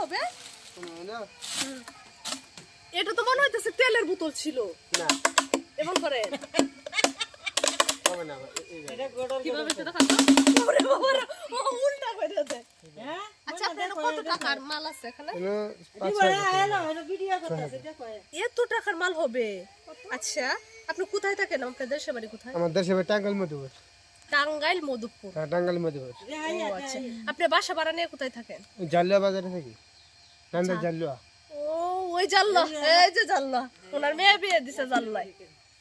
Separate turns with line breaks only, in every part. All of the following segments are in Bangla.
হবে? এটা তো মনে হইতেছে তেলের বোতল ছিল।
না।
এমন করে। কীভাবে সেটা উল্টা দেয়। আচ্ছা আপনার কত টাকার মাল আছে এখানে?
পাঁচ ছয় বছর।
এত টাকার মাল হবে? আচ্ছা আপনি কোথায় থাকেন? আপনার দেশের বাড়ি কোথায়?
আমার দেশে ভাই টাঙ্গাইল মধুপুর।
টাঙ্গাইল মধুপুর।
হ্যাঁ টাঙ্গাইল মধুপুর।
ও আচ্ছা। আপনি বাসা ভাড়া নিয়ে কোথায় থাকেন?
জাল্লুয়া বাজারে থাকি। নান্দা জাল্লুয়া
ও ওই জাল্লা এই যে জাল্লা ওনার মেয়ে বিয়ে দিছে জাল্লাই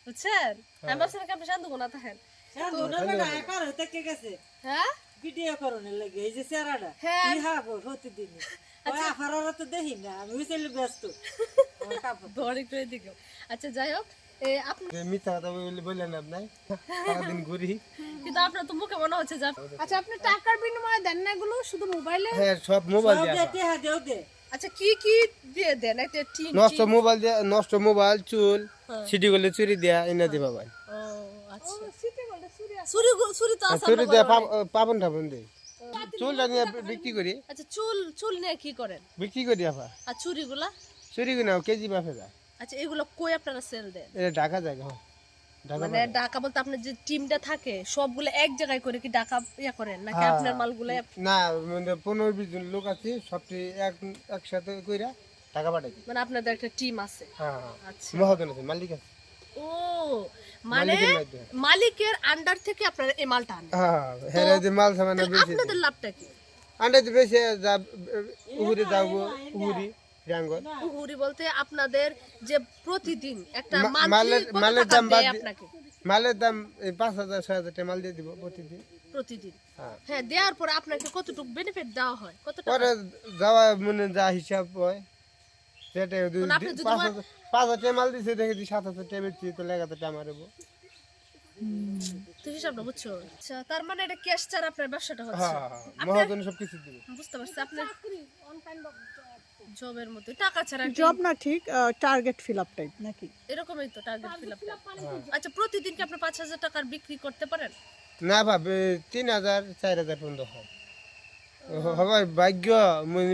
বুঝছেন? আমি ভাবছিলাম কি আপনি শান্ত গোনা থাকেন? হ্যাঁ?
ভিডিও করণের লাগে এই যে চেহারাটা।
হ্যাঁ।
প্রতিদিন তো দেখি না আমি ব্যস্ত।
ধর একটু এদিকে। আচ্ছা যাই হোক মনে আচ্ছা আপনি টাকার বিনিময়ে দেন না এগুলো শুধু মোবাইলে
হ্যাঁ সব মোবাইল দিয়ে
দিয়ে টেহা দেও দে
আচ্ছা কি কি দিয়ে দেন? একটা টিন
নষ্ট মোবাইল দিয়ে নষ্ট মোবাইল চুল
হ্যাঁ।
সিটি গুলো চুরি দেয়া এনে দিবা ভাই।
ও আচ্ছা। চুরি গু- চুরি তো আসার
চুরি দেয়া পাবন টাবন দেই চুলটা নিয়ে বিক্রি করি।
আচ্ছা চুল চুল নিয়ে কি করেন?
বিক্রি করি আপা।
আর চুরিগুলা?
চুরি করি না কেজি বাফে যায়।
আচ্ছা এগুলো কই আপনারা সেল দেন?
এটা ঢাকা জায়গা হ্যাঁ
মানে ঢাকা বলতে আপনার যে টিমটা থাকে সবগুলো এক জায়গায় করে কি ঢাকা ইয়া করেন? নাকি
হ্যাঁ।
আপনার মালগুলো
না মানে পনেরো বিশ জন লোক আছে সবটি এক একসাথে কইরা টাকা পাঠাইছি
মানে আপনাদের একটা টিম আছে।
হ্যাঁ হ্যাঁ।
আচ্ছা।
মহাজন আছে মালিক আছে।
ও মানে
মালিকের
মালিকের আন্ডার থেকে আপনারা এই মালটা আনেন।
হ্যাঁ হ্যাঁ যে মাল সামান্য বেশি
আপনাদের লাভটা কি?
আন্ডা তো বেশি যা উহুরি যাব উহুরি রাঙ্গল
উহুরি বলতে আপনাদের যে প্রতিদিন একটা
মালের- মালের দাম
আপনাকে?
মালের দাম পাঁচ হাজার ছয় হাজার টাকা মাল দিয়ে দিব প্রতিদিন।
প্রতিদিন?
হ্যাঁ।
হ্যাঁ দেওয়ার পরে আপনাকে কতটুকু বেনিফিট দেওয়া হয়? কত টাকা?
পরে যাওয়া মানে যা হিসাব হয় সেটাই
মানে
পাঁচ হাজার টাকা মাল দিছে দেখেছি সাত হাজার টাকা বেচছি তো লেগে হাজার টাকা হব।
হিসাবটা বুঝছ? আচ্ছা তার মানে এটা ক্যাশ ছাড়া আপনার ব্যবসাটা হচ্ছে।
হ্যাঁ হ্যাঁ মহাজন সব কিছু দিবে।
বুঝতে পারছি। আপনার জবের মতো টাকা ছাড়া
জব না ঠিক টার্গেট ফিল আপ টাইপ নাকি?
এরকমই তো টার্গেট ফিল আপ আচ্ছা প্রতিদিন কি আপনি পাঁচ হাজার টাকার বিক্রি করতে পারেন?
না ভাবে তিন হাজার চার হাজার পর্যন্ত হয়। হবে ভাগ্য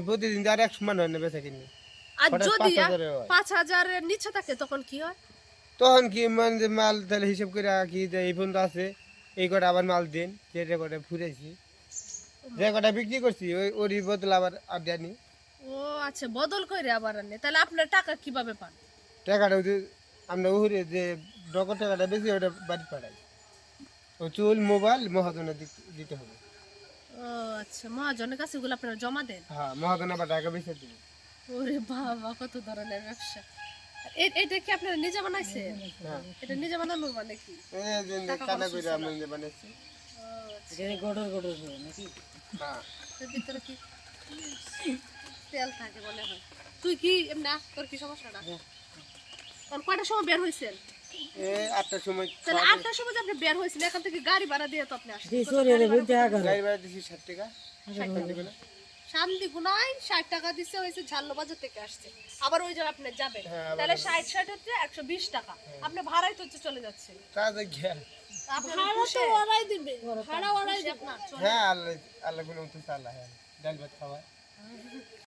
প্রতিদিন আর এক সমান হয় না বেচা কিনে।
আর যদি
পাঁচ হাজারে হয়।
পাঁচ হাজারের নিচে থাকে তখন কি হয়?
তখন কি মানে যে মাল তাহলে হিসাব করে কি যে এই পর্যন্ত আছে এই কটা আবার মাল দিন যেটা কটা ফুরেছি যে কটা বিক্রি করছি ওই ওরই বদল আবার আর জানি
ও আচ্ছা বদল করে আবার আনে। তাহলে আপনার টাকা কীভাবে পান?
টাকাটা ওই যে আমরা উহুরে যে ডকর টাকাটা বেশি ওটা বাড়ি পাঠাই। ও চুল মোবাইল মহাজনে দিতে- দিতে হবে।
ও আচ্ছা মহাজনের কাছে এগুলো আপনারা জমা দেন?
হ্যাঁ মহাজন আবার টাকা বেশি দিবে।
ওরে বাবা কত ধরনের ব্যবসা। এটা কি আপনারা নিজে বানাইছেন?
হ্যাঁ
এটা নিজে বানানো মানে কি?
কানা বানাইছি।
আচ্ছা।
গডর গডর নাকি?
হ্যাঁ
ভিতরে কি? তেল থাকে বলে হয়। তুই কি এমনি তোর কি সমস্যাটা কারণ কয়টার সময় বের হয়েছেন
আটটার সময়
তাহলে আটটার সময় আপনি বের হয়েছেন এখান থেকে গাড়ি ভাড়া দিয়ে তো আপনি
আগার
গাড়ি ভাড়া দিছি ষাট টাকা। ষাট
শান্তি গুনায় ষাট টাকা দিচ্ছে হয়েছে ঝাল্লো বাজার থেকে আসছে। আবার ওই জায়গায় আপনি যাবেন
হ্যাঁ,
তাহলে ষাট ষাট হচ্ছে একশো বিশ টাকা। আপনি ভাড়াই তো হচ্ছে চলে যাচ্ছে
ওরাই দিবে ভাড়া ওরাই
খুশি
হ্যাঁ আল্লাহ আল্লাহগুলো মতো আল্লাহ হ্যাঁ ডাল ভাত খাওয়া।